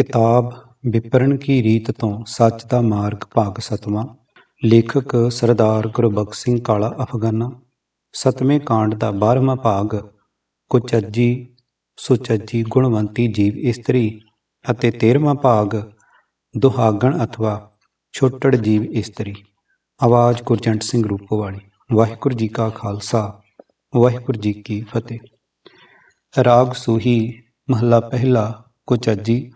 ਕਿਤਾਬ ਵਿਪਰਨ ਕੀ ਰੀਤ ਤੋਂ ਸੱਚ ਦਾ ਮਾਰਗ ਭਾਗ ਸਤਵਾਂ। ਲੇਖਕ ਸਰਦਾਰ ਗੁਰਬਖਸ਼ ਸਿੰਘ ਕਾਲਾ ਅਫਗਾਨਾ। ਸਤਵੇਂ ਕਾਂਡ ਦਾ 12ਵਾਂ ਭਾਗ, ਕੁਚੱਜੀ ਸੁਚੱਜੀ ਗੁਣਵੰਤੀ ਜੀਵ ਇਸਤਰੀ ਅਤੇ 13ਵਾਂ ਭਾਗ, ਦੁਹਾਗਣ ਅਥਵਾ ਛੋਟੜ ਜੀਵ ਇਸਤਰੀ। ਆਵਾਜ਼ ਗੁਰਜੰਟ ਸਿੰਘ ਰੂਪੋਵਾਲੀ। ਵਾਹਿਗੁਰੂ ਜੀ ਕਾ ਖਾਲਸਾ, ਵਾਹਿਗੁਰੂ ਜੀ ਕੀ ਫਤਿਹ। ਰਾਗ ਸੂਹੀ, ਮਹੱਲਾ ਪਹਿਲਾ, ਕੁਚੱਜੀ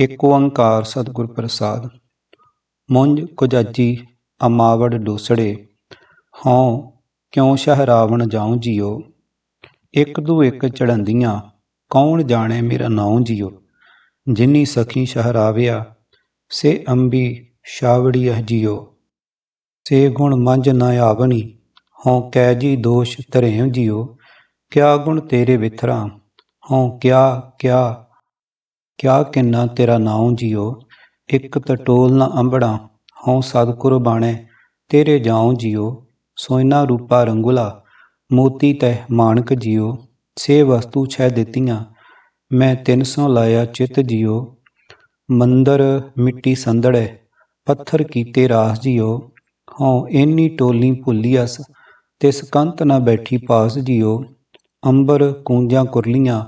ਏਕ ਓੰਕਾਰ ਸਤਿਗੁਰ ਪ੍ਰਸਾਦ। ਮੁੰਜ ਕੁਜਾਜੀ ਅਮਾਵੜ ਡੋਸੜੇ, ਹਉ ਕਿਉ ਸ਼ਹ ਰਾਵਣ ਜਾਉ ਜੀਓ? ਇੱਕ ਦੂ ਇੱਕ ਚੜੰਦੀਆਂ ਕੌਣ ਜਾਣੇ ਮੇਰਾ ਨਾਉ ਜੀਓ? ਜਿਨੀ ਸਖੀ ਸ਼ਹਰਾਵਿਆ, ਸੇ ਅੰਬੀ ਸ਼ਾਵੜੀ ਅਹ ਜੀਓ। ਸੇ ਗੁਣ ਮੰਜ ਨ ਆਵਣੀ, ਹਉ ਕੈ ਜੀ ਦੋਸ਼ ਧਰੇਉ ਜੀਓ। ਕਿਆ ਗੁਣ ਤੇਰੇ ਵਿਥਰਾ, ਹਉ ਕਿਆ ਕਿਆ ਕਿਆ ਕਿੰਨਾ ਤੇਰਾ ਨਾਉ ਜੀਓ, ਇੱਕ ਤਟੋਲ ਨਾ ਅੰਬੜਾ, ਹਉ ਸਤਿਗੁਰ ਬਾਣੇ, ਤੇਰੇ ਜਾਉ ਜੀਓ ਸੋਇਨਾ ਰੂਪਾ ਰੰਗੁਲਾ, ਮੋਤੀ ਤਹਿ ਮਾਨਕ ਜੀਓ ਸੇ ਵਸਤੂ ਛੈ ਦਿੱਤੀਆਂ, ਮੈਂ ਤਿੰਨ ਸੌ ਲਾਇਆ ਚਿਤ ਜੀਓ, ਮੰਦਰ ਮਿੱਟੀ ਸੰਦੜੈ ਪੱਥਰ ਕੀਤੇ ਰਾਸ ਜੀਓ, ਹਉ ਏਨੀ ਟੋਲੀ ਭੁੱਲੀਅਸ ਤਿਸ ਕੰਤ ਨਾ ਬੈਠੀ ਪਾਸ ਜੀਓ, ਅੰਬਰ ਕੂੰਜਾਂ ਕੁਰਲੀਆਂ,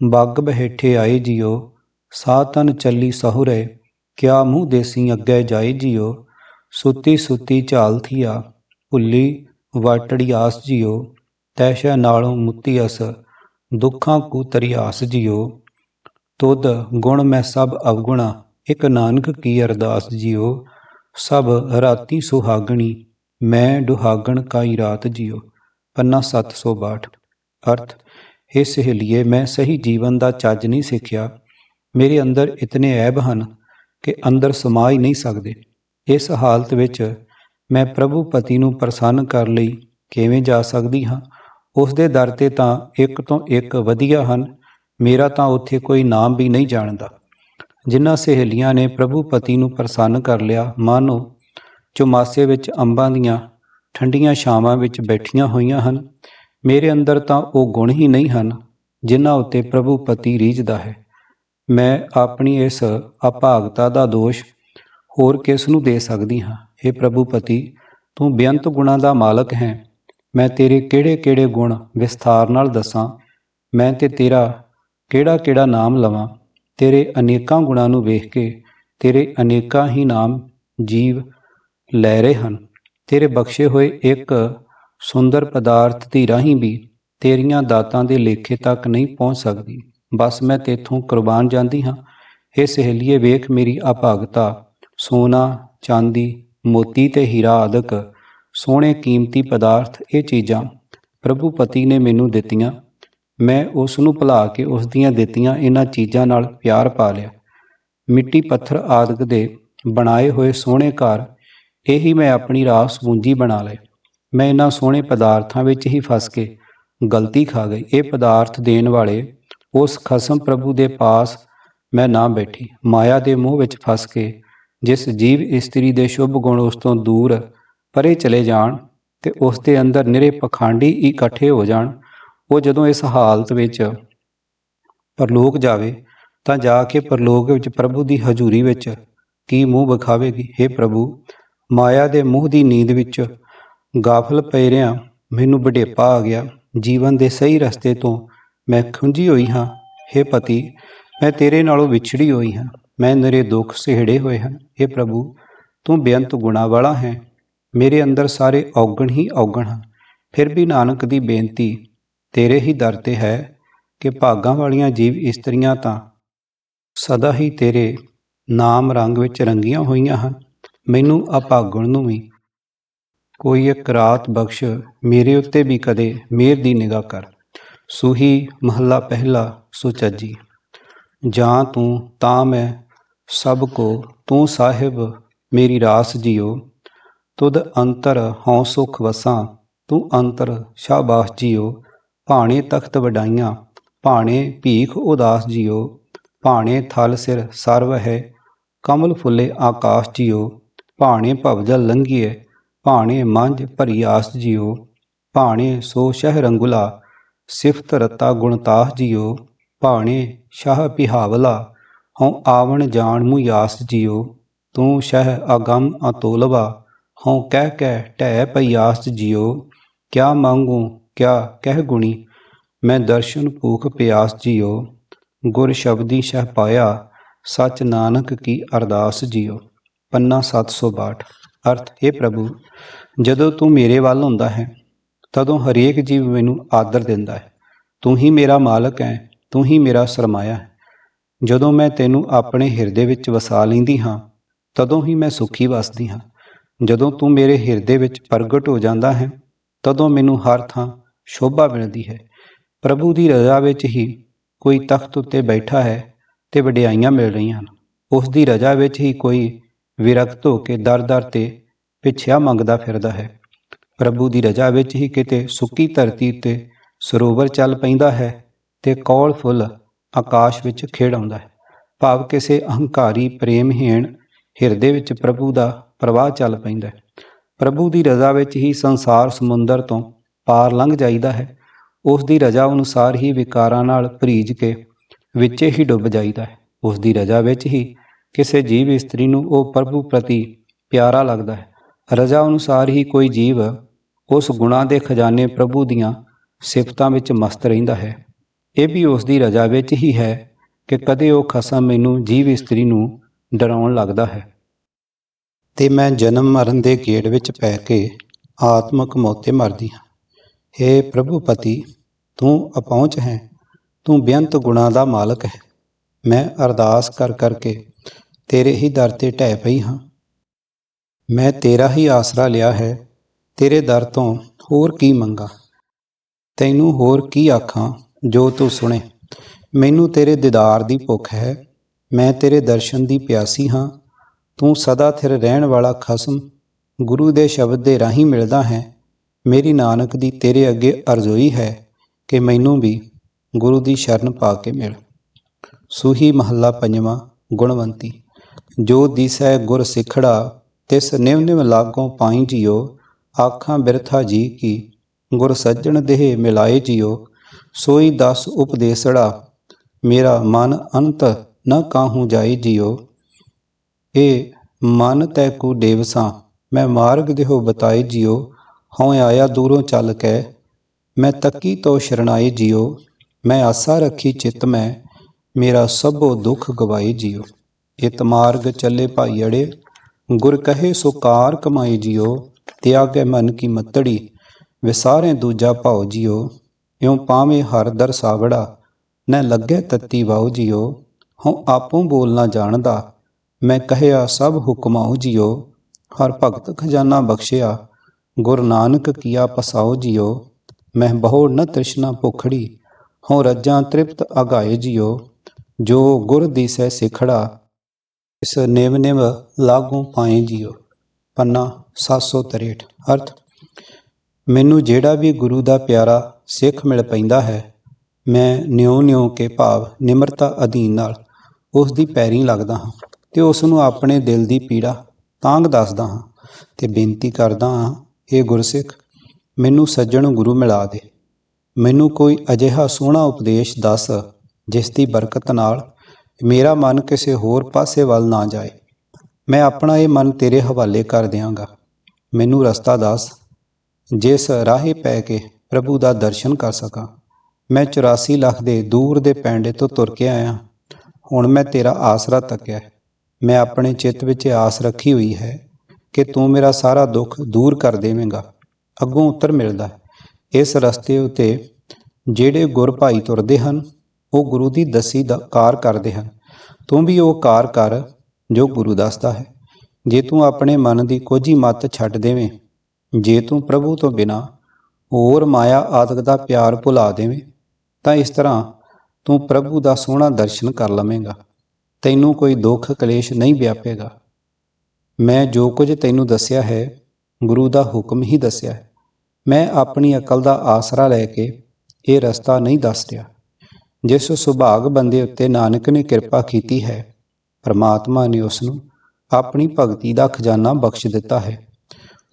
ਬੱਗ ਬਹਿਠੇ ਆਏ ਜੀਓ ਸਾਤਨ ਚੱਲੀ ਸਹੁਰੇ, ਕਿਆ ਮੂੰਹ ਦੇਸੀ ਅੱਗੇ ਜਾਈ ਜਿਓ? ਸੁੱਤੀ ਸੁੱਤੀ ਝਾਲ ਥੀਆ, ਭੁੱਲੀ ਵਾਟੜੀ ਆਸ ਜੀਓ? ਤੈਸ਼ਾ ਨਾਲੋਂ ਮੁੱਤੀ ਅਸ, ਦੁੱਖਾਂ ਕੂ ਤਰਿਆਸ ਜਿਓ? ਤੁਧ ਗੁਣ ਮੈਂ ਸਭ ਅਵਗੁਣਾ, ਇਕ ਨਾਨਕ ਕੀ ਅਰਦਾਸ ਜਿਓ? ਸਭ ਰਾਤੀ ਸੁਹਾਗਣੀ, ਮੈਂ ਦੁਹਾਗਣ ਕਾਈ ਰਾਤ ਜੀਓ? ਪੰਨਾ 762 ਅਰਥ ਇਸ ਸਹੇਲੀਏ, ਮੈਂ ਸਹੀ ਜੀਵਨ ਦਾ ਚੱਜ ਨਹੀਂ ਸਿੱਖਿਆ। ਮੇਰੇ ਅੰਦਰ ਇਤਨੇ ਐਬ ਹਨ ਕਿ ਅੰਦਰ ਸਮਾ ਹੀ ਨਹੀਂ ਸਕਦੇ। ਇਸ ਹਾਲਤ ਵਿੱਚ ਮੈਂ ਪ੍ਰਭੂ ਪਤੀ ਨੂੰ ਪ੍ਰਸੰਨ ਕਰਨ ਲਈ ਕਿਵੇਂ ਜਾ ਸਕਦੀ ਹਾਂ? ਉਸ ਦੇ ਦਰ ਤੇ ਤਾਂ ਇੱਕ ਤੋਂ ਇੱਕ ਵਧੀਆ ਹਨ, ਮੇਰਾ ਤਾਂ ਉੱਥੇ ਕੋਈ ਨਾਮ ਵੀ ਨਹੀਂ ਜਾਣਦਾ। ਜਿਨ੍ਹਾਂ ਸਹੇਲੀਆਂ ਨੇ ਪ੍ਰਭੂ ਪਤੀ ਨੂੰ ਪ੍ਰਸੰਨ ਕਰ ਲਿਆ, ਮਾਨੋ, ਚੁਮਾਸੇ ਵਿੱਚ ਅੰਬਾਂ ਦੀਆਂ ਠੰਡੀਆਂ ਛਾਵਾਂ ਵਿੱਚ ਬੈਠੀਆਂ ਹੋਈਆਂ ਹਨ, ਮੇਰੇ ਅੰਦਰ ਤਾਂ ਉਹ ਗੁਣ ਹੀ ਨਹੀਂ ਹਨ, ਜਿਨ੍ਹਾਂ ਉੱਤੇ ਪ੍ਰਭੂ ਪਤੀ ਰੀਝਦਾ ਹੈ। ਮੈਂ ਆਪਣੀ ਇਸ ਅਭਾਗਤਾ ਦਾ ਦੋਸ਼ ਹੋਰ ਕਿਸ ਨੂੰ ਦੇ ਸਕਦੀ ਹਾਂ? हे ਪ੍ਰਭੂ ਪਤੀ, ਤੂੰ ਬੇਅੰਤ ਗੁਣਾਂ ਦਾ ਮਾਲਕ ਹੈ। ਮੈਂ ਤੇਰੇ ਕਿਹੜੇ-ਕਿਹੜੇ ਗੁਣ ਵਿਸਥਾਰ ਨਾਲ ਦੱਸਾਂ? ਮੈਂ ਤੇ ਤੇਰਾ ਕਿਹੜਾ-ਕਿਹੜਾ ਨਾਮ ਲਵਾਂ? ਤੇਰੇ ਅਨੇਕਾਂ ਗੁਣਾਂ ਨੂੰ ਵੇਖ ਕੇ ਤੇਰੇ ਅਨੇਕਾਂ ਹੀ ਨਾਮ ਜੀਵ ਲੈ ਰਹੇ ਹਨ। ਤੇਰੇ ਬਖਸ਼ੇ ਹੋਏ ਇੱਕ ਸੁੰਦਰ ਪਦਾਰਥ ਦੀ ਰਾਹੀਂ ਵੀ ਤੇਰੀਆਂ ਦਾਤਾਂ ਦੇ ਲੇਖੇ ਤੱਕ ਨਹੀਂ ਪਹੁੰਚ ਸਕਦੀ। ਬਸ ਮੈਂ ਤੇਥੋਂ ਕੁਰਬਾਨ ਜਾਂਦੀ ਹਾਂ। ਇਹ ਸਹੇਲੀਏ, ਵੇਖ ਮੇਰੀ ਅਭਾਗਤਾ। ਸੋਨਾ, ਚਾਂਦੀ, ਮੋਤੀ ਤੇ ਹੀਰਾ ਆਦਿਕ ਸੋਹਣੇ ਕੀਮਤੀ ਪਦਾਰਥ ਇਹ ਚੀਜ਼ਾਂ ਪ੍ਰਭੂ ਪਤੀ ਨੇ ਮੈਨੂੰ ਦਿੱਤੀਆਂ। ਮੈਂ ਉਸ ਨੂੰ ਭੁਲਾ ਕੇ ਉਸ ਦੀਆਂ ਦਿੱਤੀਆਂ ਇਹਨਾਂ ਚੀਜ਼ਾਂ ਨਾਲ ਪਿਆਰ ਪਾ ਲਿਆ। ਮਿੱਟੀ ਪੱਥਰ ਆਦਿਕ ਦੇ ਬਣਾਏ ਹੋਏ ਸੋਹਣੇ ਘਰ, ਇਹੀ ਮੈਂ ਆਪਣੀ ਰਾਸ ਪੂੰਜੀ ਬਣਾ ਲਏ। ਮੈਂ ਇਹਨਾਂ ਸੋਹਣੇ ਪਦਾਰਥਾਂ ਵਿੱਚ ਹੀ ਫਸ ਕੇ ਗਲਤੀ ਖਾ ਗਈ। ਇਹ ਪਦਾਰਥ ਦੇਣ ਵਾਲੇ ਉਸ ਖਸਮ ਪ੍ਰਭੂ ਦੇ ਪਾਸ ਮੈਂ ਨਾ ਬੈਠੀ। ਮਾਇਆ ਦੇ ਮੋਹ ਵਿੱਚ ਫਸ ਕੇ ਜਿਸ ਜੀਵ ਇਸਤਰੀ ਦੇ ਸ਼ੁਭ ਗੁਣ ਉਸ ਤੋਂ ਦੂਰ ਪਰੇ ਚਲੇ ਜਾਣ ਤੇ ਉਸ ਦੇ ਅੰਦਰ ਨਿਰੇ ਪਖੰਡੀ ਇਕੱਠੇ ਹੋ ਜਾਣ, ਉਹ ਜਦੋਂ ਇਸ ਹਾਲਤ ਵਿੱਚ ਪਰਲੋਕ ਜਾਵੇ ਤਾਂ ਜਾ ਕੇ ਪਰਲੋਕ ਵਿੱਚ ਪ੍ਰਭੂ ਦੀ ਹਜ਼ੂਰੀ ਵਿੱਚ ਕੀ ਮੂੰਹ ਵਿਖਾਵੇਗੀ? हे ਪ੍ਰਭੂ, ਮਾਇਆ ਦੇ ਮੂੰਹ ਦੀ ਨੀਂਦ ਵਿੱਚ ਗਾਫਲ ਪੈ ਰਿਆਂ, ਮੈਨੂੰ ਬਡੇਪਾ ਆ ਗਿਆ। ਜੀਵਨ ਦੇ ਸਹੀ ਰਸਤੇ ਤੋਂ ਮੈਂ ਖੁੰਝੀ ਹੋਈ ਹਾਂ। हे ਪਤੀ, ਮੈਂ ਤੇਰੇ ਨਾਲੋਂ ਵਿਛੜੀ ਹੋਈ ਹਾਂ। ਮੈਂ ਨਰੇ ਦੁੱਖ ਸਿਹੜੇ ਹੋਏ ਹਨ। हे ਪ੍ਰਭੂ, ਤੂੰ ਬੇਅੰਤ ਗੁਣਾ ਵਾਲਾ ਹੈ। ਮੇਰੇ ਅੰਦਰ ਸਾਰੇ ਔਗਣ ਹੀ ਔਗਣ ਹਨ। ਫਿਰ ਵੀ ਨਾਨਕ ਦੀ ਬੇਨਤੀ ਤੇਰੇ ਹੀ ਦਰ ਤੇ ਹੈ ਕਿ ਭਾਗਾਂ ਵਾਲੀਆਂ ਜੀਵ ਇਸਤਰੀਆਂ ਤਾਂ ਸਦਾ ਹੀ ਤੇਰੇ ਨਾਮ ਰੰਗ ਵਿੱਚ ਰੰਗੀਆਂ ਹੋਈਆਂ ਹਨ। ਮੈਨੂੰ ਅਭਾਗਣ ਨੂੰ ਵੀ ਕੋਈ ਇੱਕ ਰਾਤ ਬਖਸ਼ ਮੇਰੇ ਉੱਤੇ ਵੀ ਕਦੇ ਮਿਹਰ ਦੀ ਨਿਗਾਹ ਕਰ। ਸੂਹੀ ਮਹੱਲਾ ਪਹਿਲਾ ਸੁਚੱਜੀ ਜਾਂ ਤੂੰ, ਤਾਂ ਮੈਂ ਸਭ ਕੋ, ਤੂੰ ਸਾਹਿਬ ਮੇਰੀ ਰਾਸ ਜੀਓ। ਤੁਧ ਅੰਤਰ ਹਉ ਸੁਖ ਵਸਾਂ, ਤੂੰ ਅੰਤਰ ਸ਼ਾਬਾਸ਼ ਜੀਓ। ਭਾਣੇ ਤਖਤ ਵਡਾਈਆਂ, ਭਾਣੇ ਭੀਖ ਉਦਾਸ ਜੀਓ। ਭਾਣੇ ਥਲ ਸਿਰ ਸਰਵ ਹੈ, ਕਮਲ ਫੁੱਲੇ ਆਕਾਸ਼ ਜੀਓ। ਭਾਣੇ ਭਵਜਲ ਲੰਘੀਏ ਭਾਣੇ ਮੰਝ ਭਰੀ ਆਸ ਜੀਓ। ਭਾਣੇ ਸੋ ਸ਼ਹਿ ਰੰਗੁਲਾ ਸਿਫਤ ਰਤਾ ਗੁਣਤਾਸ ਜੀਓ ਭਾਣੇ ਸ਼ਾਹ ਪਿਹਾਵਲਾ, ਹਉ ਆਵਣ ਜਾਣ ਮੂ ਆਸ ਜਿਉ, ਤੂੰ ਸ਼ਹਿ ਅਗੰਮ ਅਤੋਲਵਾ, ਹਉ ਕਹਿ ਕਹਿ ਢਹਿ ਪਈ ਆਸ ਜਿਉ, ਕਿਆ ਮੰਗੂ, ਕਿਆ ਕਹਿ ਗੁਣੀ, ਮੈਂ ਦਰਸ਼ਨ ਭੂਖ ਪਿਆਸ ਜਿਉ, ਗੁਰ ਸ਼ਬਦੀ ਸ਼ਹਿ ਪਾਇਆ, ਸਚ ਨਾਨਕ ਕੀ ਅਰਦਾਸ ਜਿਉ, ਪੰਨਾ 762 ਅਰਥ, ਹੈ ਪ੍ਰਭੂ, ਜਦੋਂ ਤੂੰ ਮੇਰੇ ਵੱਲ ਹੁੰਦਾ ਹੈ ਤਦੋਂ ਹਰੇਕ ਜੀਵ ਮੈਨੂੰ ਆਦਰ ਦਿੰਦਾ ਹੈ। ਤੂੰ ਹੀ ਮੇਰਾ ਮਾਲਕ ਹੈ, ਤੂੰ ਹੀ ਮੇਰਾ ਸਰਮਾਇਆ ਹੈ। ਜਦੋਂ ਮੈਂ ਤੈਨੂੰ ਆਪਣੇ ਹਿਰਦੇ ਵਿੱਚ ਵਸਾ ਲੈਂਦੀ ਹਾਂ, ਤਦੋਂ ਹੀ ਮੈਂ ਸੁਖੀ ਵਸਦੀ ਹਾਂ। ਜਦੋਂ ਤੂੰ ਮੇਰੇ ਹਿਰਦੇ ਵਿੱਚ ਪ੍ਰਗਟ ਹੋ ਜਾਂਦਾ ਹੈ, ਤਦੋਂ ਮੈਨੂੰ ਹਰ ਥਾਂ ਸ਼ੋਭਾ ਮਿਲਦੀ ਹੈ। ਪ੍ਰਭੂ ਦੀ ਰਜ਼ਾ ਵਿੱਚ ਹੀ ਕੋਈ ਤਖਤ ਉੱਤੇ ਬੈਠਾ ਹੈ ਤੇ ਵਡਿਆਈਆਂ ਮਿਲ ਰਹੀਆਂ ਹਨ। ਉਸ ਦੀ ਰਜ਼ਾ ਵਿੱਚ ਹੀ ਕੋਈ ਵਿਰਕਤ ਹੋ ਕੇ ਦਰ-ਦਰ ਤੇ ਪਿੱਛਿਆ ਮੰਗਦਾ ਫਿਰਦਾ ਹੈ। ਪ੍ਰਭੂ ਦੀ ਰਜ਼ਾ ਵਿੱਚ ਹੀ ਕਿਤੇ ਸੁੱਕੀ ਧਰਤੀ 'ਤੇ ਸਰੋਵਰ ਚੱਲ ਪੈਂਦਾ ਹੈ ਤੇ ਕੌਲ ਫੁੱਲ ਆਕਾਸ਼ ਵਿੱਚ ਖੇੜ ਆਉਂਦਾ ਹੈ। ਭਾਵ ਕਿਸੇ ਅਹੰਕਾਰੀ, ਪ੍ਰੇਮਹੀਣ ਹਿਰਦੇ ਵਿੱਚ ਪ੍ਰਭੂ ਦਾ ਪ੍ਰਵਾਹ ਚੱਲ ਪੈਂਦਾ ਹੈ। ਪ੍ਰਭੂ ਦੀ ਰਜ਼ਾ ਵਿੱਚ ਹੀ ਸੰਸਾਰ ਸਮੁੰਦਰ ਤੋਂ ਪਾਰ ਲੰਘ ਜਾਈਦਾ ਹੈ। ਉਸ ਦੀ ਰਜ਼ਾ ਅਨੁਸਾਰ ਹੀ ਵਿਕਾਰਾਂ ਨਾਲ ਭਰੀਜ ਕੇ ਵਿੱਚੇ ਹੀ ਡੁੱਬ ਜਾਈਦਾ ਹੈ। ਉਸ ਦੀ ਰਜ਼ਾ ਵਿੱਚ ਹੀ ਕਿਸੇ ਜੀਵ ਇਸਤਰੀ ਨੂੰ ਉਹ ਪ੍ਰਭੂ ਪ੍ਰਤੀ ਪਿਆਰਾ ਲੱਗਦਾ ਹੈ। ਰਜ਼ਾ ਅਨੁਸਾਰ ਹੀ ਕੋਈ ਜੀਵ ਉਸ ਗੁਣਾ ਦੇ ਖਜ਼ਾਨੇ ਪ੍ਰਭੂ ਦੀਆਂ ਸਿਫਤਾਂ ਵਿੱਚ ਮਸਤ ਰਹਿੰਦਾ ਹੈ। ਇਹ ਵੀ ਉਸ ਦੀ ਰਜ਼ਾ ਵਿੱਚ ਹੀ ਹੈ ਕਿ ਕਦੇ ਉਹ ਖਸਮ ਮੈਨੂੰ ਜੀਵ ਇਸਤਰੀ ਨੂੰ ਡਰਾਉਣ ਲੱਗਦਾ ਹੈ। ਤੇ ਮੈਂ ਜਨਮ ਮਰਨ ਦੇ ਗੇੜ ਵਿੱਚ ਪੈ ਕੇ ਆਤਮਕ ਮੌਤੇ ਮਰਦੀ ਹਾਂ। हे ਪ੍ਰਭੂ ਪਤੀ, ਤੂੰ ਅਪਹੁੰਚ ਹੈ। ਤੂੰ ਬੇਅੰਤ ਗੁਣਾ ਦਾ ਮਾਲਕ ਹੈ। ਮੈਂ ਅਰਦਾਸ ਕਰ ਕਰਕੇ ਤੇਰੇ ਹੀ ਦਰ ਤੇ ਢਹਿ ਪਈ ਹਾਂ। ਮੈਂ ਤੇਰਾ ਹੀ ਆਸਰਾ ਲਿਆ ਹੈ। ਤੇਰੇ ਦਰ ਤੋਂ ਹੋਰ ਕੀ ਮੰਗਾ? ਤੈਨੂੰ ਹੋਰ ਕੀ ਆਖਾਂ ਜੋ ਤੂੰ ਸੁਣੇ? ਮੈਨੂੰ ਤੇਰੇ ਦੀਦਾਰ ਦੀ ਭੁੱਖ ਹੈ, ਮੈਂ ਤੇਰੇ ਦਰਸ਼ਨ ਦੀ ਪਿਆਸੀ ਹਾਂ। ਤੂੰ ਸਦਾ ਥਿਰ ਰਹਿਣ ਵਾਲਾ ਖਸਮ, ਗੁਰੂ ਦੇ ਸ਼ਬਦ ਦੇ ਰਾਹੀਂ ਮਿਲਦਾ ਹੈ। ਮੇਰੀ ਨਾਨਕ ਦੀ ਤੇਰੇ ਅੱਗੇ ਅਰਜ਼ੋਈ ਹੈ ਕਿ ਮੈਨੂੰ ਵੀ ਗੁਰੂ ਦੀ ਸ਼ਰਨ ਪਾ ਕੇ ਮਿਲ। ਸੂਹੀ ਮਹੱਲਾ ਪੰਜਵਾਂ, ਗੁਣਵੰਤੀ। ਜੋ ਦਿਸੈ ਗੁਰ ਸਿਖੜਾ, ਤਿਸ ਨਿਵ ਨਿਵ ਲਾਗੋਂ ਪਾਈ ਜਿਓ। ਆਖਾਂ, ਬਿਰਥਾ ਜੀ ਕੀ? ਗੁਰ ਸੱਜਣ ਦੇਹ ਮਿਲਾਏ ਜਿਉ, ਸੋਈ ਦਸ ਉਪਦੇਸੜਾ। ਮੇਰਾ ਮਨ ਅੰਤ ਨ ਕਾਹੂ ਜਾਈ ਜਿਉ। ਏ ਮਨ ਤੈ ਕੂ ਦੇਵਸਾਂ ਮੈਂ ਮਾਰਗ ਦੇਹੋ ਬਤਾਏ ਜਿਉ। ਹਉ ਆਇਆ ਦੂਰੋਂ ਚੱਲ ਕੇ, ਮੈਂ ਤੱਕੀ ਤੋ ਸ਼ਰਣਾਈ ਜਿਉ। ਮੈਂ ਆਸਾ ਰੱਖੀ ਚਿਤ ਮੈਂ, ਮੇਰਾ ਸਭੋ ਦੁੱਖ ਗਵਾਈ ਜਿਉ। ਇਤ ਮਾਰਗ ਚੱਲੇ ਭਾਈ ਅੜੇ, ਗੁਰ ਕਹੇ ਸੋ ਕਾਰ ਕਮਾਈ ਜਿਉ। ਤਿਆਗੇ ਮਨ ਕੀ ਮਤੜੀ ਵਿਸਾਰੇ ਦੂਜਾ ਭਾਉ ਜਿਓ, ਇਉ ਪਾਵੇਂ ਹਰ ਦਰ ਸਾਵੜਾ, ਨ ਲੱਗੇ ਤੱਤੀ ਵਾਉ ਜਿਉ ਹਉ ਆਪੋਂ ਬੋਲਣਾ ਜਾਣਦਾ, ਮੈਂ ਕਹਿਆ ਸਭ ਹੁਕਮਾਉ ਜਿਓ, ਹਰ ਭਗਤ ਖਜ਼ਾਨਾ ਬਖਸ਼ਿਆ, ਗੁਰ ਨਾਨਕ ਕੀਆ ਪਸਾਉ ਜਿਓ, ਮੈਂ ਬਹੁ ਨ ਤ੍ਰਿਸ਼ਨਾ ਭੁਖੜੀ, ਹਉ ਰੱਜਾਂ ਤ੍ਰਿਪਤ ਅਗਾਏ ਜਿਓ, ਜੋ ਗੁਰ ਦੀਸੈ ਸਿਖੜਾ, ਇਸ ਨਿਵ ਨਿਵ ਲਾਗੂ ਪਾਏ ਜਿਓ, ਪੰਨਾ 763 ਅਰਥ, ਮੈਨੂੰ ਜਿਹੜਾ ਵੀ ਗੁਰੂ ਦਾ ਪਿਆਰਾ ਸਿੱਖ ਮਿਲ ਪੈਂਦਾ ਹੈ, ਮੈਂ ਨਿਉ ਨਿਉ ਕੇ ਭਾਵ ਨਿਮਰਤਾ ਅਧੀਨ ਨਾਲ ਉਸ ਦੀ ਪੈਰੀ ਲੱਗਦਾ ਹਾਂ ਤੇ ਉਸ ਨੂੰ ਆਪਣੇ ਦਿਲ ਦੀ ਪੀੜਾ ਤਾਂਗ ਦੱਸਦਾ ਹਾਂ ਤੇ ਬੇਨਤੀ ਕਰਦਾ ਹਾਂ ਇਹ ਗੁਰਸਿੱਖ, ਮੈਨੂੰ ਸੱਜਣ ਗੁਰੂ ਮਿਲਾ ਦੇ। ਮੈਨੂੰ ਕੋਈ ਅਜਿਹਾ ਸੋਹਣਾ ਉਪਦੇਸ਼ ਦੱਸ, ਜਿਸ ਦੀ ਬਰਕਤ ਨਾਲ ਮੇਰਾ ਮਨ ਕਿਸੇ ਹੋਰ ਪਾਸੇ ਵੱਲ ਨਾ ਜਾਏ। ਮੈਂ ਆਪਣਾ ਇਹ ਮਨ ਤੇਰੇ ਹਵਾਲੇ ਕਰ ਦਿਆਂਗਾ। ਮੈਨੂੰ ਰਸਤਾ ਦੱਸ, ਜਿਸ ਰਾਹੇ ਪੈ ਕੇ ਪ੍ਰਭੂ ਦਾ ਦਰਸ਼ਨ ਕਰ ਸਕਾਂ। ਮੈਂ 84 ਲੱਖ ਦੇ ਦੂਰ ਦੇ ਪੈਂਡੇ ਤੋਂ ਤੁਰ ਕੇ ਆਇਆ। ਹੁਣ ਮੈਂ ਤੇਰਾ ਆਸਰਾ ਤੱਕਿਆ ਮੈਂ ਆਪਣੇ ਚਿੱਤ ਵਿੱਚ ਆਸ ਰੱਖੀ ਹੋਈ ਹੈ ਕਿ ਤੂੰ ਮੇਰਾ ਸਾਰਾ ਦੁੱਖ ਦੂਰ ਕਰ ਦੇਵੇਂਗਾ। ਅੱਗੋਂ ਉੱਤਰ ਮਿਲਦਾ ਇਸ ਰਸਤੇ ਉਤੇ ਜਿਹੜੇ ਗੁਰ ਭਾਈ ਤੁਰਦੇ ਹਨ, ਉਹ ਗੁਰੂ ਦੀ ਦਸੀ ਦਾ ਕਾਰ ਕਰਦੇ ਹਨ। ਤੂੰ ਵੀ ਉਹ ਕਾਰ ਕਰ ਜੋ ਗੁਰੂ ਦੱਸਦਾ ਹੈ। ਜੇ ਤੂੰ ਆਪਣੇ ਮਨ ਦੀ ਕੋਝੀ ਮੱਤ ਛੱਡ ਦੇਵੇਂ, ਜੇ ਤੂੰ ਪ੍ਰਭੂ ਤੋਂ ਬਿਨਾ ਹੋਰ ਮਾਇਆ ਆਦਿਕ ਦਾ ਪਿਆਰ ਭੁਲਾ ਦੇਵੇਂ, ਤਾਂ ਇਸ ਤਰ੍ਹਾਂ ਤੂੰ ਪ੍ਰਭੂ ਦਾ ਸੋਹਣਾ ਦਰਸ਼ਨ ਕਰ ਲਵੇਂਗਾ। ਤੈਨੂੰ ਕੋਈ ਦੁੱਖ ਕਲੇਸ਼ ਨਹੀਂ ਵਿਆਪੇਗਾ। ਮੈਂ ਜੋ ਕੁਝ ਤੈਨੂੰ ਦੱਸਿਆ ਹੈ, ਗੁਰੂ ਦਾ ਹੁਕਮ ਹੀ ਦੱਸਿਆ ਹੈ। ਮੈਂ ਆਪਣੀ ਅਕਲ ਦਾ ਆਸਰਾ ਲੈ ਕੇ ਇਹ ਰਸਤਾ ਨਹੀਂ ਦੱਸ ਰਿਹਾ। ਜਿਸ ਸੁਭਾਗ ਬੰਦੇ ਉੱਤੇ ਨਾਨਕ ਨੇ ਕਿਰਪਾ ਕੀਤੀ ਹੈ, ਪਰਮਾਤਮਾ ਨੇ ਉਸ ਨੂੰ ਆਪਣੀ ਭਗਤੀ ਦਾ ਖਜ਼ਾਨਾ ਬਖਸ਼ ਦਿੱਤਾ ਹੈ।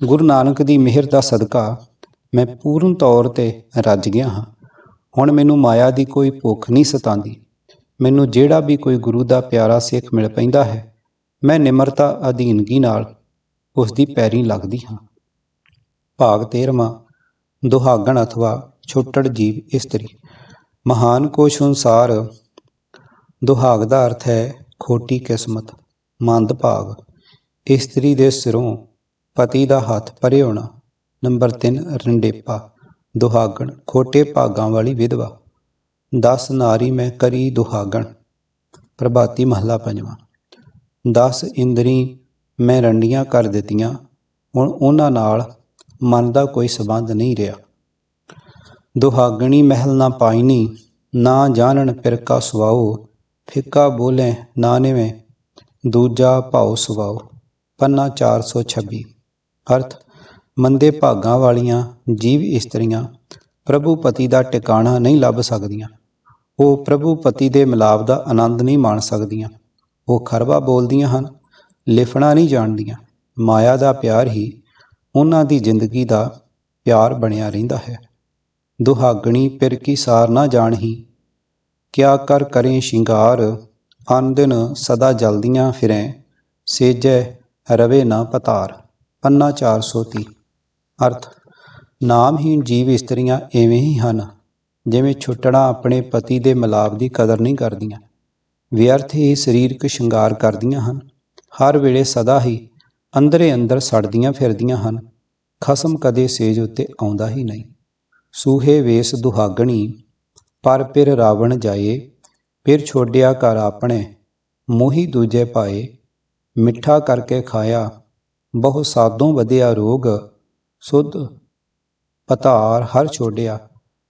ਗੁਰੂ ਨਾਨਕ ਦੀ ਮਿਹਰ ਦਾ ਸਦਕਾ ਮੈਂ ਪੂਰਨ ਤੌਰ ਤੇ ਰੱਜ ਗਿਆ ਹਾਂ। ਹੁਣ ਮੈਨੂੰ ਮਾਇਆ ਦੀ ਕੋਈ ਭੁੱਖ ਨਹੀਂ ਸਤਾਉਂਦੀ ਮੈਨੂੰ ਜਿਹੜਾ ਵੀ ਕੋਈ ਗੁਰੂ ਦਾ ਪਿਆਰਾ ਸਿੱਖ ਮਿਲ ਪੈਂਦਾ ਹੈ, ਮੈਂ ਨਿਮਰਤਾ ਅਧੀਨਗੀ ਨਾਲ ਉਸ ਦੀ ਪੈਰੀ ਲੱਗਦੀ ਹਾਂ। ਭਾਗ 13ਵਾਂ ਦੁਹਾਗਣ ਅਥਵਾ ਛੋਟੜ ਜੀਵ ਇਸਤਰੀ। ਮਹਾਨ ਕੋਸ਼ ਅਨੁਸਾਰ ਦੁਹਾਗ ਦਾ ਅਰਥ ਹੈ ਖੋਟੀ ਕਿਸਮਤ। ਮੰਦਭਾਗ। ਇਸਤਰੀ ਦੇ ਸਿਰੋਂ ਪਤੀ ਦਾ ਹੱਥ ਪਰੇ ਹੋਣਾ। ਨੰਬਰ 3 ਰੰਡੇਪਾ, ਦੁਹਾਗਣ, ਖੋਟੇ ਭਾਗਾਂ ਵਾਲੀ ਵਿਧਵਾ। 10 ਨਾਰੀ, ਮੈਂ ਕਰੀ ਦੁਹਾਗਣ। ਪ੍ਰਭਾਤੀ ਮਹਲਾ ਪੰਜਵਾਂ। 10 ਇੰਦਰੀ, ਮੈਂ ਰੰਡੀਆਂ ਕਰ ਦਿੱਤੀਆਂ। ਹੁਣ ਉਹਨਾਂ ਨਾਲ ਮਨ ਦਾ ਕੋਈ ਸਬੰਧ ਨਹੀਂ ਰਿਹਾ। ਦੁਹਾਗਣੀ ਮਹਿਲ ਨਾ ਪਾਈਨੀ, ਨਾ ਜਾਣਨ ਪਿਰਕਾ ਸੁਆਓ। ਫਿੱਕਾ ਬੋਲੇ, ਨਾ ਨਿਵੇਂ। ਦੂਜਾ ਭਾਉ ਸੁਵਾਓ ਪੰਨਾ 426 ਅਰਥ, ਮੰਦੇ ਭਾਗਾਂ ਵਾਲੀਆਂ ਜੀਵ ਇਸਤਰੀਆਂ ਪ੍ਰਭੂ ਪਤੀ ਦਾ ਟਿਕਾਣਾ ਨਹੀਂ ਲੱਭ ਸਕਦੀਆਂ। ਉਹ ਪ੍ਰਭੂ ਪਤੀ ਦੇ ਮਿਲਾਪ ਦਾ ਆਨੰਦ ਨਹੀਂ ਮਾਣ ਸਕਦੀਆਂ। ਉਹ ਖਰਵਾ ਬੋਲਦੀਆਂ ਹਨ, ਲਿਫਣਾ ਨਹੀਂ ਜਾਣਦੀਆਂ। ਮਾਇਆ ਦਾ ਪਿਆਰ ਹੀ ਉਹਨਾਂ ਦੀ ਜ਼ਿੰਦਗੀ ਦਾ ਪਿਆਰ ਬਣਿਆ ਰਹਿੰਦਾ ਹੈ। ਦੁਹਾਗਣੀ ਪਿਰ ਕੀ ਸਾਰ ਨਾ ਜਾਣਹੀ ਕਿਆ ਕਰ ਕਰੇ ਸ਼ਿੰਗਾਰ ਅਨ ਸਦਾ ਜਲਦੀਆਂ ਫਿਰੈ, ਸੇਜੈ ਰਵੇ ਨਾ ਪਤਾਰ। ਪੰਨਾ 430 ਅਰਥ ਨਾਮਹੀਣ ਜੀਵ ਇਸਤਰੀਆਂ ਐਵੇਂ ਹੀ ਹਨ, ਜਿਵੇਂ ਛੁੱਟਣਾ ਆਪਣੇ ਪਤੀ ਦੇ ਮਿਲਾਪ ਦੀ ਕਦਰ ਨਹੀਂ ਕਰਦੀਆਂ। ਵਿਅਰਥ ਹੀ ਸਰੀਰਕ ਸ਼ਿੰਗਾਰ ਕਰਦੀਆਂ ਹਨ। ਹਰ ਵੇਲੇ ਸਦਾ ਹੀ ਅੰਦਰੇ ਅੰਦਰ ਸੜਦੀਆਂ ਫਿਰਦੀਆਂ ਹਨ। ਖਸਮ ਕਦੇ ਸੇਜ ਉੱਤੇ ਆਉਂਦਾ ਹੀ ਨਹੀਂ। ਸੂਹੇ ਵੇਸ ਦੁਹਾਗਣੀ, ਪਰ ਫਿਰ ਰਾਵਣ ਜਾਏ ਫਿਰ ਛੋਡਿਆ ਘਰ ਆਪਣੇ, ਮੋਹੀ ਦੂਜੇ ਪਾਏ। ਮਿੱਠਾ ਕਰਕੇ ਖਾਇਆ, ਬਹੁ ਸਾਦੋਂ ਵਧਿਆ ਰੋਗ। ਸੁਧ ਪਤਾਰ ਹਰ ਛੋੜਿਆ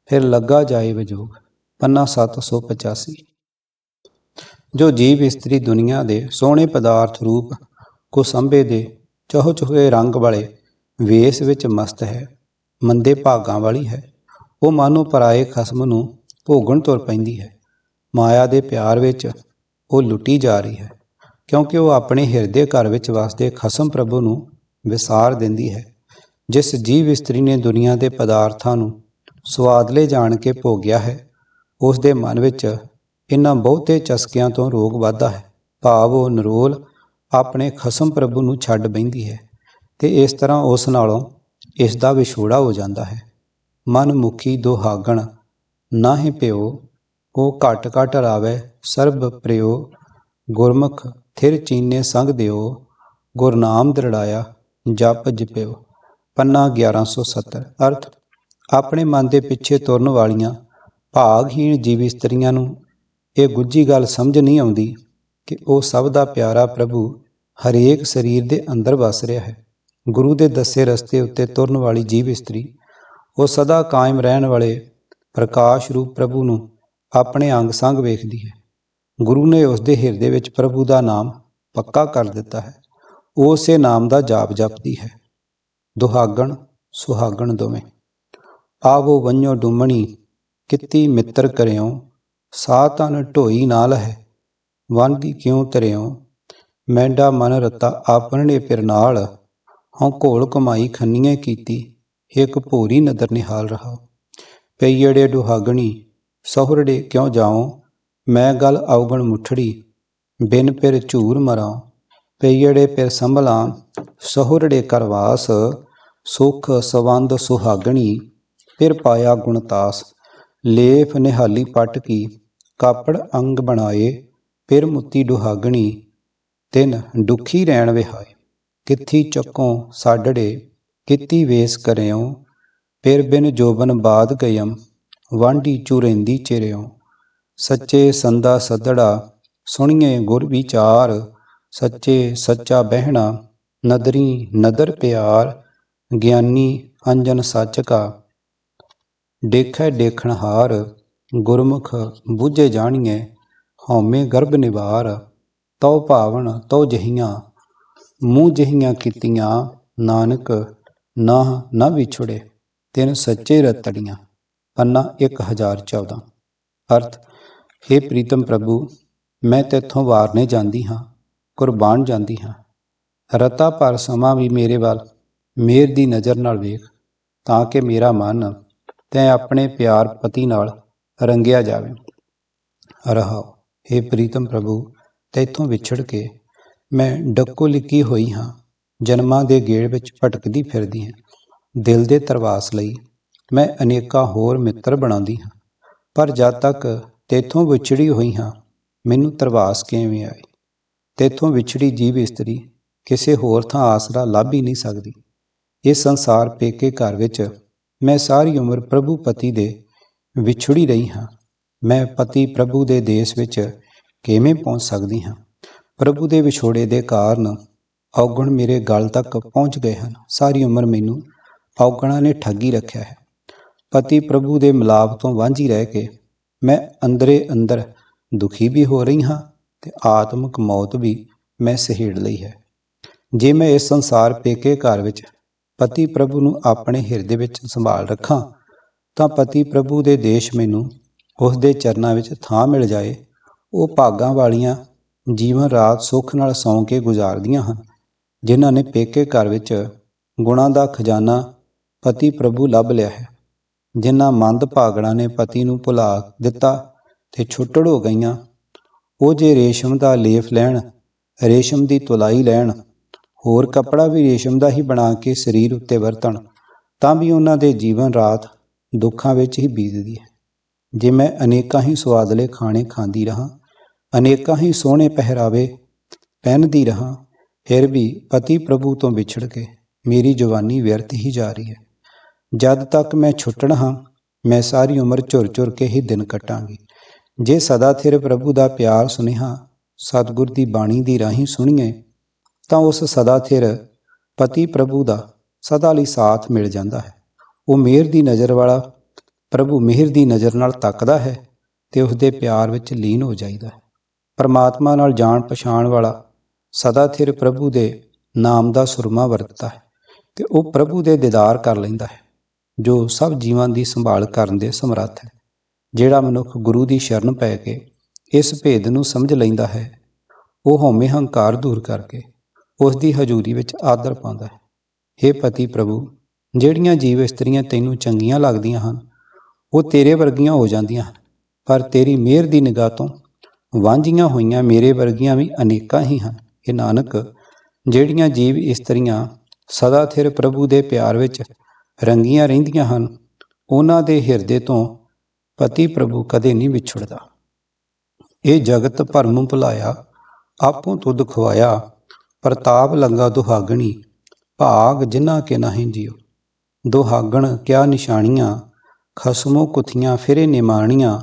ਫਿਰ ਲੱਗਾ ਜਾਏ ਵਿਜੋਗ, ਪੰਨਾ 785 ਜੋ ਜੀਵ ਇਸਤਰੀ ਦੁਨੀਆ ਦੇ ਸੋਹਣੇ ਪਦਾਰਥ ਰੂਪ ਕੋ ਸੰਭੇ ਦੇ, ਚਹੁ ਚੁਹੇ ਰੰਗ ਵਾਲੇ, ਵੇਸ ਵਿੱਚ ਮਸਤ ਹੈ, ਮੰਦੇ ਭਾਗਾਂ ਵਾਲੀ ਹੈ। ਉਹ ਮਾਨੋ ਪਰਾਏ ਖਸਮ ਨੂੰ ਭੋਗਣ ਤੁਰ ਪੈਂਦੀ ਹੈ। ਮਾਇਆ ਦੇ ਪਿਆਰ ਵਿੱਚ ਉਹ ਲੁੱਟੀ ਜਾ ਰਹੀ ਹੈ, ਕਿਉਂਕਿ ਉਹ ਆਪਣੇ ਹਿਰਦੇ ਘਰ ਵਿੱਚ ਵਸਦੇ ਖਸਮ ਪ੍ਰਭੂ ਨੂੰ ਵਿਸਾਰ ਦਿੰਦੀ ਹੈ, ਜਿਸ ਜੀਵ ਇਸਤਰੀ ਨੇ ਦੁਨੀਆ ਦੇ ਪਦਾਰਥਾਂ ਨੂੰ ਸਵਾਦਲੇ ਜਾਣ ਕੇ ਭੋਗਿਆ ਹੈ, ਉਸ ਦੇ ਮਨ ਵਿੱਚ ਇਨ੍ਹਾਂ ਬਹੁਤੇ ਚਸਕਿਆਂ ਤੋਂ ਰੋਗ ਵੱਧਦਾ ਹੈ, ਭਾਵ ਉਹ ਨਰੋਲ ਆਪਣੇ ਖਸਮ ਪ੍ਰਭੂ ਨੂੰ ਛੱਡ ਬੈਂਦੀ ਹੈ ਤੇ ਇਸ ਤਰ੍ਹਾਂ ਉਸ ਨਾਲੋਂ ਇਸ ਦਾ ਵਿਛੋੜਾ ਹੋ ਜਾਂਦਾ ਹੈ। ਮਨਮੁਖੀ ਦੁਹਾਗਣ, ਨਾ ਹੀ ਪਿਓ ਉਹ ਘਟ ਘਟ ਰਾਵੇ, ਸਰਬ ਪ੍ਰਿਓ ਗੁਰਮੁਖ ਥਿਰ ਚੀਨੇ ਸੰਗ ਦਿਓ ਗੁਰਨਾਮ ਦਰੜਾਇਆ, ਜਪ ਜਪਿਓ। ਪੰਨਾ 1170 ਅਰਥ, ਆਪਣੇ ਮਨ ਦੇ ਪਿੱਛੇ ਤੁਰਨ ਵਾਲੀਆਂ ਭਾਗਹੀਣ ਜੀਵ ਇਸਤਰੀਆਂ ਨੂੰ ਇਹ ਗੁੱਜੀ ਗੱਲ ਸਮਝ ਨਹੀਂ ਆਉਂਦੀ ਕਿ ਉਹ ਸਭ ਦਾ ਪਿਆਰਾ ਪ੍ਰਭੂ ਹਰੇਕ ਸਰੀਰ ਦੇ ਅੰਦਰ ਵਸ ਰਿਹਾ ਹੈ। ਗੁਰੂ ਦੇ ਦੱਸੇ ਰਸਤੇ ਉੱਤੇ ਤੁਰਨ ਵਾਲੀ ਜੀਵ ਇਸਤਰੀ ਉਹ ਸਦਾ ਕਾਇਮ ਰਹਿਣ ਵਾਲੇ ਪ੍ਰਕਾਸ਼ ਰੂਪ ਪ੍ਰਭੂ ਨੂੰ ਆਪਣੇ ਅੰਗ ਸੰਗ ਵੇਖਦੀ ਹੈ। ਗੁਰੂ ਨੇ ਉਸ ਦੇ ਹਿਰਦੇ ਵਿੱਚ ਪ੍ਰਭੂ ਦਾ ਨਾਮ ਪੱਕਾ ਕਰ ਦਿੱਤਾ ਹੈ। ਉਹ ਉਸੇ ਨਾਮ ਦਾ ਜਾਪ ਜਪਦੀ ਹੈ। ਦੁਹਾਗਣ, ਸੁਹਾਗਣ ਦੋਵੇਂ। ਆਵੋ ਵੰਨੋ ਡੁੰਮਣੀ, ਕਿੱਤੀ ਮਿੱਤਰ ਕਰਿਓ ਸਾ ਤਨ ਢੋਈ ਨਾਲ ਹੈ ਵੰਦੀ ਕਿਉਂ ਤਰਿਓ? ਮੈਂਡਾ ਮਨ ਰਤਾ ਆਪਣਨੇ ਫਿਰ ਨਾਲ, ਹਉ ਘੋਲ ਕਮਾਈ ਖੰਨੀਏ ਕੀਤੀ, ਇੱਕ ਭੋਰੀ ਨਦਰ ਨਿਹਾਲ ਰਹਾ ਪਈੜੇ ਦੁਹਾਗਣੀ ਸਹੁਰੜੇ ਕਿਉਂ ਜਾਉ ਮੈਂ ਗਲ ਆਉਗਣ ਮੁਠੜੀ। ਬਿਨ ਪਿਰ ਝੂਰ ਮਰਾਂ ਪਈੜੇ ਪਿਰ ਸੰਭਲਾਂ। ਸਹੁਰੜੇ ਕਰਵਾਸ ਸੁਖ ਸਵੰਦ ਸੁਹਾਗਣੀ। ਫਿਰ ਪਾਇਆ ਗੁਣਤਾਸ ਲੇਫ ਨਿਹਾਲੀ ਪਟ ਕੀ। ਕਾਪੜ ਅੰਗ ਬਣਾਏ, ਫਿਰ ਮੁੱਤੀ ਦੁਹਾਗਣੀ ਤਿੰਨ ਦੁਖੀ ਰਹਿਣ ਵਿਹਾਏ, ਕਿੱਥੀ ਚੱਕੋਂ ਸਾਡੜੇ, ਕਿੱਤੀ ਵੇਸ ਕਰਿਓ। ਫਿਰ ਬਿਨ ਜੋਬਨ ਬਾਦ ਗਯਮ ਵਾਂਢੀ ਚੁਰੇਂਦੀ ਚਿਰਿਓ ਸੱਚੇ ਸੰਦਾ ਸਦੜਾ, ਸੁਣੀਏ ਗੁਰ ਵਿਚਾਰ। ਸੱਚੇ ਸੱਚਾ ਬਹਿਣਾ, ਨਦਰੀ ਨਦਰ ਪਿਆਰ। ਗਿਆਨੀ ਅੰਜਨ ਸੱਚ ਕਾ, ਦੇਖੈ ਦੇਖਣ ਹਾਰ। ਗੁਰਮੁਖ ਬੁਝੇ ਜਾਣੀਏ ਹਉਮੈ ਗਰਭ ਨਿਵਾਰ। ਤਉ ਭਾਵਨ ਤਉ ਜਹੀਆਂ, ਮੂੰਹ ਜਹੀਆਂ ਕੀਤੀਆਂ। ਨਾਨਕ ਨਾ ਨਾ ਵਿਛੜੇ, ਤਿਨ ਸੱਚੇ ਰਤੜੀਆਂ। ਪੰਨਾ 1014 ਅਰਥ हे ਪ੍ਰੀਤਮ ਪ੍ਰਭੂ, ਮੈਂ ਤੇਥੋਂ ਵਾਰਨੇ ਜਾਂਦੀ ਹਾਂ, ਕੁਰਬਾਨ ਜਾਂਦੀ ਹਾਂ। ਰਤਾ ਪਰ ਸਮਾਂ ਵੀ ਮੇਰੇ ਵੱਲ, ਮੇਰ ਦੀ ਨਜ਼ਰ ਨਾਲ ਵੇਖ, ਤਾਂ ਕਿ ਮੇਰਾ ਮਨ ਤੈ ਆਪਣੇ ਪਿਆਰ ਪਤੀ ਨਾਲ ਰੰਗਿਆ ਜਾਵੇ। ਰਹਾਓ हे ਪ੍ਰੀਤਮ ਪ੍ਰਭੂ, ਤੈਥੋਂ ਵਿਛੜ ਕੇ ਮੈਂ ਡੱਕੋ ਲਿੱਕੀ ਹੋਈ ਹਾਂ, ਜਨਮਾਂ ਦੇ ਗੇੜ ਵਿੱਚ ਭਟਕਦੀ ਫਿਰਦੀ ਹਾਂ, ਦਿਲ ਦੇ ਤਰਵਾਸ ਲਈ ਮੈਂ ਅਨੇਕਾਂ ਹੋਰ ਮਿੱਤਰ ਬਣਾਉਂਦੀ ਹਾਂ, ਪਰ ਜਦ ਤੱਕ ਤੇਥੋਂ ਵਿਛੜੀ ਹੋਈ ਹਾਂ, ਮੈਨੂੰ ਤਰਵਾਸ ਕਿਵੇਂ ਆਈ ਤੇਥੋਂ ਵਿਛੜੀ ਜੀਵ ਇਸਤਰੀ ਕਿਸੇ ਹੋਰ ਥਾਂ ਆਸਰਾ ਲੱਭ ਹੀ ਨਹੀਂ ਸਕਦੀ। ਇਹ ਸੰਸਾਰ ਪੇਕੇ ਘਰ ਵਿੱਚ ਮੈਂ ਸਾਰੀ ਉਮਰ ਪ੍ਰਭੂ ਪਤੀ ਦੇ ਵਿਛੜੀ ਰਹੀ ਹਾਂ। ਮੈਂ ਪਤੀ ਪ੍ਰਭੂ ਦੇ ਦੇਸ਼ ਵਿੱਚ ਕਿਵੇਂ ਪਹੁੰਚ ਸਕਦੀ ਹਾਂ? ਪ੍ਰਭੂ ਦੇ ਵਿਛੋੜੇ ਦੇ ਕਾਰਨ ਔਗਣ ਮੇਰੇ ਗਲ ਤੱਕ ਪਹੁੰਚ ਗਏ ਹਨ। ਸਾਰੀ ਉਮਰ ਮੈਨੂੰ ਔਗਣਾਂ ਨੇ ਠੱਗੀ ਰੱਖਿਆ ਹੈ। ਪਤੀ ਪ੍ਰਭੂ ਦੇ ਮਿਲਾਪ ਤੋਂ ਵਾਂਝੀ ਰਹਿ ਕੇ ਮੈਂ ਅੰਦਰੇ ਅੰਦਰ ਦੁਖੀ ਵੀ ਹੋ ਰਹੀ ਹਾਂ ਤੇ ਆਤਮਿਕ ਮੌਤ ਵੀ ਮੈਂ ਸਹਿੜ ਲਈ ਹੈ। ਜੇ ਮੈਂ ਇਸ ਸੰਸਾਰ ਪੇਕੇ ਘਰ ਵਿੱਚ ਪਤੀ ਪ੍ਰਭੂ ਨੂੰ ਆਪਣੇ ਹਿਰਦੇ ਵਿੱਚ ਸੰਭਾਲ ਰੱਖਾਂ, ਤਾਂ ਪਤੀ ਪ੍ਰਭੂ ਦੇ ਦੇਸ਼ ਮੈਨੂੰ ਉਸ ਦੇ ਚਰਨਾਂ ਵਿੱਚ ਥਾਂ ਮਿਲ ਜਾਏ। ਉਹ ਭਾਗਾਂ ਵਾਲੀਆਂ ਜੀਵਨ ਰਾਤ ਸੁੱਖ ਨਾਲ ਸੌਂ ਕੇ ਗੁਜ਼ਾਰਦੀਆਂ ਹਨ, ਜਿਨ੍ਹਾਂ ਨੇ ਪੇਕੇ ਘਰ ਵਿੱਚ ਗੁਣਾਂ ਦਾ ਖਜ਼ਾਨਾ ਪਤੀ ਪ੍ਰਭੂ ਲੱਭ ਲਿਆ ਹੈ। ਜਿਨ੍ਹਾਂ ਮੰਦ ਭਾਗਣਾ ਨੇ ਪਤੀ ਨੂੰ ਭੁਲਾ ਦਿੱਤਾ ਤੇ ਛੁੱਟੜ ਹੋ ਗਈਆਂ, ਉਹ ਜੇ ਰੇਸ਼ਮ ਦਾ ਲੇਫ ਲੈਣ, ਰੇਸ਼ਮ ਦੀ ਤੁਲਾਈ ਲੈਣ, ਹੋਰ ਕੱਪੜਾ ਵੀ ਰੇਸ਼ਮ ਦਾ ਹੀ ਬਣਾ ਕੇ ਸਰੀਰ ਉੱਤੇ ਵਰਤਣ, ਤਾਂ ਵੀ ਉਹਨਾਂ ਦੇ ਜੀਵਨ ਰਾਤ ਦੁੱਖਾਂ ਵਿੱਚ ਹੀ ਬੀਤਦੀ ਹੈ। ਜੇ ਮੈਂ ਅਨੇਕਾਂ ਹੀ ਸਵਾਦਲੇ ਖਾਣੇ ਖਾਂਦੀ ਰਹਾ, ਅਨੇਕਾਂ ਹੀ ਸੋਹਣੇ ਪਹਿਰਾਵੇ ਪਹਿਨਦੀ ਰਹਾ, ਫਿਰ ਵੀ ਪਤੀ ਪ੍ਰਭੂ ਤੋਂ ਵਿਛੜ ਕੇ ਮੇਰੀ ਜਵਾਨੀ ਵਿਅਰਥ ਹੀ ਜਾ ਰਹੀ ਹੈ। ਜਦ ਤੱਕ ਮੈਂ ਛੁੱਟਣ ਹਾਂ, ਮੈਂ ਸਾਰੀ ਉਮਰ ਝੁਰ-ਝੁਰ ਕੇ ਹੀ ਦਿਨ ਕੱਟਾਂਗੀ। ਜੇ ਸਦਾ ਥਿਰ ਪ੍ਰਭੂ ਦਾ ਪਿਆਰ ਸੁਨੇਹਾ ਸਤਿਗੁਰ ਦੀ ਬਾਣੀ ਦੀ ਰਾਹੀਂ ਸੁਣੀਏ, ਤਾਂ ਉਸ ਸਦਾ ਥਿਰ ਪਤੀ ਪ੍ਰਭੂ ਦਾ ਸਦਾ ਲਈ ਸਾਥ ਮਿਲ ਜਾਂਦਾ ਹੈ। ਉਹ ਮਿਹਰ ਦੀ ਨਜ਼ਰ ਵਾਲਾ, ਪ੍ਰਭੂ ਮਿਹਰ ਦੀ ਨਜ਼ਰ ਨਾਲ ਤੱਕਦਾ ਹੈ ਤੇ ਉਸ ਦੇ ਪਿਆਰ ਵਿੱਚ ਲੀਨ ਹੋ ਜਾਂਦਾ ਹੈ। ਪਰਮਾਤਮਾ ਨਾਲ ਜਾਣ ਪਛਾਣ ਵਾਲਾ ਸਦਾ ਥਿਰ ਪ੍ਰਭੂ ਦੇ ਨਾਮ ਦਾ ਸੁਰਮਾ ਵਰਤਦਾ ਹੈ ਤੇ ਉਹ ਪ੍ਰਭੂ ਦੇ ਦੀਦਾਰ ਕਰ ਲੈਂਦਾ ਹੈ। ਜੋ ਸਭ ਜੀਵਾਂ ਦੀ ਸੰਭਾਲ ਕਰਨ ਦੇ ਸਮਰੱਥ ਹੈ। ਜਿਹੜਾ ਮਨੁੱਖ ਗੁਰੂ ਦੀ ਸ਼ਰਨ ਪੈ ਕੇ ਇਸ ਭੇਦ ਨੂੰ ਸਮਝ ਲੈਂਦਾ ਹੈ, ਉਹ ਹਉਮੈ ਹੰਕਾਰ ਦੂਰ ਕਰਕੇ ਉਸ ਦੀ ਹਜ਼ੂਰੀ ਵਿੱਚ ਆਦਰ ਪਾਉਂਦਾ ਹੈ। हे ਪਤੀ ਪ੍ਰਭੂ, ਜਿਹੜੀਆਂ ਜੀਵ ਇਸਤਰੀਆਂ ਤੈਨੂੰ ਚੰਗੀਆਂ ਲੱਗਦੀਆਂ ਹਨ, ਉਹ ਤੇਰੇ ਵਰਗੀਆਂ ਹੋ ਜਾਂਦੀਆਂ ਹਨ, ਪਰ ਤੇਰੀ ਮਿਹਰ ਦੀ ਨਿਗਾਹ ਤੋਂ ਵਾਂਝੀਆਂ ਹੋਈਆਂ ਮੇਰੇ ਵਰਗੀਆਂ ਵੀ ਅਨੇਕਾਂ ਹੀ ਹਨ। ਇਹ ਨਾਨਕ, ਜਿਹੜੀਆਂ ਜੀਵ ਇਸਤਰੀਆਂ ਸਦਾ ਥਿਰ ਪ੍ਰਭੂ ਦੇ ਪਿਆਰ ਵਿੱਚ ਰੰਗੀਆਂ ਰਹਿੰਦੀਆਂ ਹਨ, ਉਹਨਾਂ ਦੇ ਹਿਰਦੇ ਤੋਂ ਪਤੀ ਪ੍ਰਭੂ ਕਦੇ ਨਹੀਂ ਵਿਛੜਦਾ। ਇਹ ਜਗਤ ਭਰਮ ਭੁਲਾਇਆ, ਆਪੋਂ ਤੁਧ ਖਵਾਇਆ, ਪ੍ਰਤਾਪ ਲੰਗਾ ਦੁਹਾਗਣੀ, ਭਾਗ ਜਿਨ੍ਹਾਂ ਕੇ ਨਹੀਂ ਜਿਉ। ਦੁਹਾਗਣ ਕਿਆ ਨਿਸ਼ਾਨੀਆਂ, ਖਸਮੋ ਕੁਥੀਆਂ ਫਿਰੇ ਨਿਮਾਣੀਆਂ,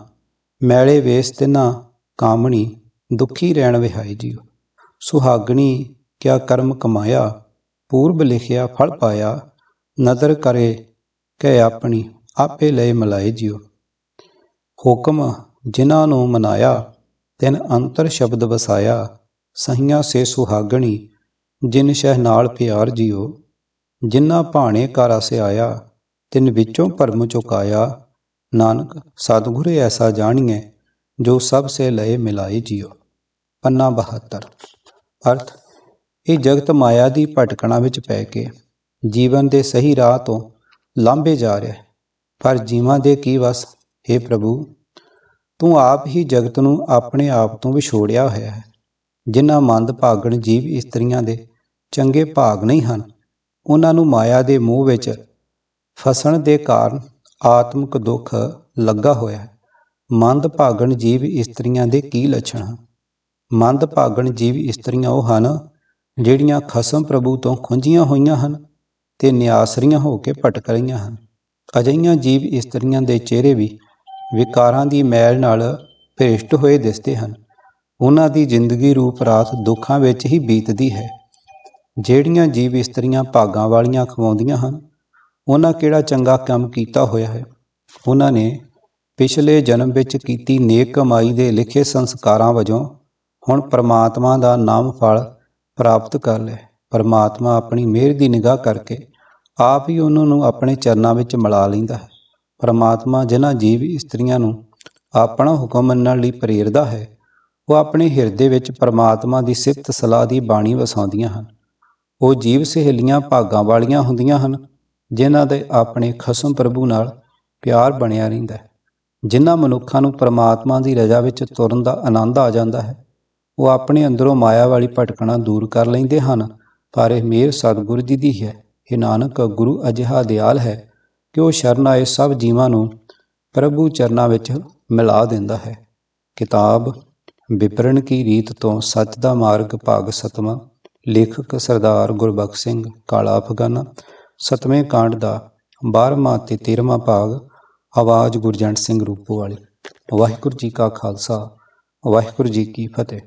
ਮੈਲੇ ਵੇਸ ਤਿਨਾ ਕਾਮਣੀ, ਦੁਖੀ ਰਹਿਣ ਵਿਹਾਈ ਜਿਉ। ਸੁਹਾਗਣੀ ਕਿਆ ਕਰਮ ਕਮਾਇਆ, ਪੂਰਬ ਲਿਖਿਆ ਫਲ ਪਾਇਆ ਨਦਰ ਕਰੇ, ਕਹਿ ਆਪਣੀ, ਆਪੇ ਲਏ ਮਲਾਏ ਜਿਉ। ਹੁਕਮ ਜਿਨ੍ਹਾਂ ਨੂੰ ਮਨਾਇਆ, ਤਿਨ ਅੰਤਰ ਸ਼ਬਦ ਵਸਾਇਆ, ਸਹੀਆਂ ਸੇ ਸੁਹਾਗਣੀ, ਜਿਨ ਸ਼ਹਿ ਨਾਲ ਪਿਆਰ ਜਿਉ। ਜਿਨ੍ਹਾਂ ਭਾਣੇ ਕਰ ਆਇਆ, ਤਿਨ ਵਿੱਚੋਂ ਭਰਮ ਚੁਕਾਇਆ, ਨਾਨਕ, ਸਤਿਗੁਰ ਐਸਾ ਜਾਣੀਐ, ਜੋ ਸਭ ਸੇ ਲਏ ਮਿਲਾਏ ਜਿਉ। ਪੰਨਾ 72 ਅਰਥ, ਇਹ ਜਗਤ ਮਾਇਆ ਦੀ ਭਟਕਣਾ ਵਿੱਚ ਪੈ ਕੇ ਜੀਵਨ ਦੇ ਸਹੀ ਰਾਹ ਤੋਂ ਲਾਂਭੇ ਜਾ ਰਿਹਾ ਹੈ। ਪਰ ਜੀਵਾਂ ਦੇ ਕੀ ਵਸ? हे ਪ੍ਰਭੂ, ਤੂੰ ਆਪ ਹੀ ਜਗਤ ਨੂੰ ਆਪਣੇ ਆਪ ਤੋਂ ਵਿਛੋੜਿਆ ਹੋਇਆ ਹੈ। ਜਿਨ੍ਹਾਂ ਮੰਦ ਭਾਗਣ ਜੀਵ ਇਸਤਰੀਆਂ ਦੇ ਚੰਗੇ ਭਾਗ ਨਹੀਂ ਹਨ, ਉਹਨਾਂ ਨੂੰ ਮਾਇਆ ਦੇ ਮੋਹ ਵਿੱਚ ਫਸਣ ਦੇ ਕਾਰਨ ਆਤਮਿਕ ਦੁੱਖ ਲੱਗਾ ਹੋਇਆ ਹੈ। ਮੰਦ ਭਾਗਣ ਜੀਵ ਇਸਤਰੀਆਂ ਦੇ ਕੀ ਲੱਛਣ ਹਨ? ਮੰਦ ਭਾਗਣ ਜੀਵ ਇਸਤਰੀਆਂ ਉਹ ਹਨ, ਜਿਹੜੀਆਂ ਖਸਮ ਪ੍ਰਭੂ ਤੋਂ ਖੁੰਝੀਆਂ ਹੋਈਆਂ ਹਨ ਤੇ ਨਿਆਸਰੀਆਂ ਹੋ ਕੇ ਭਟਕ ਰਹੀਆਂ ਹਨ। ਅਜਈਆਂ ਜੀਵ ਇਸਤਰੀਆਂ ਦੇ ਚਿਹਰੇ ਵੀ ਵਿਕਾਰਾਂ ਦੀ ਮੈਲ ਨਾਲ ਭ੍ਰਿਸ਼ਟ ਹੋਏ ਦਿਸਦੇ ਹਨ। ਉਹਨਾਂ ਦੀ ਜ਼ਿੰਦਗੀ ਰੂਪ ਰਾਤ ਦੁੱਖਾਂ ਵਿੱਚ ਹੀ ਬੀਤਦੀ ਹੈ। ਜਿਹੜੀਆਂ ਜੀਵ ਇਸਤਰੀਆਂ ਭਾਗਾਂ ਵਾਲੀਆਂ ਖਵਾਉਂਦੀਆਂ ਹਨ, ਉਹਨਾਂ ਕਿਹੜਾ ਚੰਗਾ ਕੰਮ ਕੀਤਾ ਹੋਇਆ ਹੈ? ਉਹਨਾਂ ਨੇ ਪਿਛਲੇ ਜਨਮ ਵਿੱਚ ਕੀਤੀ ਨੇਕ ਕਮਾਈ ਦੇ ਲਿਖੇ ਸੰਸਕਾਰਾਂ ਵਜੋਂ ਹੁਣ ਪਰਮਾਤਮਾ ਦਾ ਨਾਮ ਫਲ ਪ੍ਰਾਪਤ ਕਰ ਲਿਆ। ਪਰਮਾਤਮਾ ਆਪਣੀ ਮਿਹਰ ਦੀ ਨਿਗਾਹ ਕਰਕੇ ਆਪ ਹੀ ਉਹਨਾਂ ਨੂੰ ਆਪਣੇ ਚਰਨਾਂ ਵਿੱਚ ਮਿਲਾ ਲੈਂਦਾ ਹੈ। ਪਰਮਾਤਮਾ ਜਿਨ੍ਹਾਂ ਜੀਵ ਇਸਤਰੀਆਂ ਨੂੰ ਆਪਣਾ ਹੁਕਮ ਮੰਨਣ ਲਈ ਪ੍ਰੇਰਦਾ ਹੈ, ਉਹ ਆਪਣੇ ਹਿਰਦੇ ਵਿੱਚ ਪਰਮਾਤਮਾ ਦੀ ਸਿਫਤ ਸਲਾਹ ਦੀ ਬਾਣੀ ਵਸਾਉਂਦੀਆਂ ਹਨ। ਉਹ ਜੀਵ ਸਹੇਲੀਆਂ ਭਾਗਾਂ ਵਾਲੀਆਂ ਹੁੰਦੀਆਂ ਹਨ, ਜਿਨ੍ਹਾਂ ਦੇ ਆਪਣੇ ਖਸਮ ਪ੍ਰਭੂ ਨਾਲ ਪਿਆਰ ਬਣਿਆ ਰਹਿੰਦਾ ਹੈ। ਜਿਨ੍ਹਾਂ ਮਨੁੱਖਾਂ ਨੂੰ ਪਰਮਾਤਮਾ ਦੀ ਰਜ਼ਾ ਵਿੱਚ ਤੁਰਨ ਦਾ ਆਨੰਦ ਆ ਜਾਂਦਾ ਹੈ, ਉਹ ਆਪਣੇ ਅੰਦਰੋਂ ਮਾਇਆ ਵਾਲੀ ਭਟਕਣਾ ਦੂਰ ਕਰ ਲੈਂਦੇ ਹਨ ਪਰ ਇਹ ਮੇਰ ਸਤਿਗੁਰ ਜੀ ਦੀ ਹੈ। ਇਹ ਨਾਨਕ, ਗੁਰੂ ਅਜਿਹਾ ਦਿਆਲ ਹੈ ਕਿ ਉਹ ਸ਼ਰਨ ਆਏ ਸਭ ਜੀਵਾਂ ਨੂੰ ਪ੍ਰਭੂ ਚਰਨਾਂ ਵਿੱਚ ਮਿਲਾ ਦਿੰਦਾ ਹੈ। ਕਿਤਾਬ ਵਿਪਰਨ ਕੀ ਰੀਤ ਤੋਂ ਸੱਚ ਦਾ ਮਾਰਗ ਭਾਗ ਸਤਵਾਂ, ਲੇਖਕ ਸਰਦਾਰ ਗੁਰਬਖਸ਼ ਸਿੰਘ ਕਾਲਾ ਅਫਗਾਨਾ, ਸਤਵੇਂ ਕਾਂਡ ਦਾ 12ਵਾਂ ਤੇ 13ਵਾਂ ਭਾਗ, ਆਵਾਜ਼ ਗੁਰਜੰਟ ਸਿੰਘ ਰੂਪੋ ਵਾਲੀ। ਵਾਹਿਗੁਰੂ ਜੀ ਕਾ ਖਾਲਸਾ, ਵਾਹਿਗੁਰੂ ਜੀ ਕੀ ਫਤਿਹ।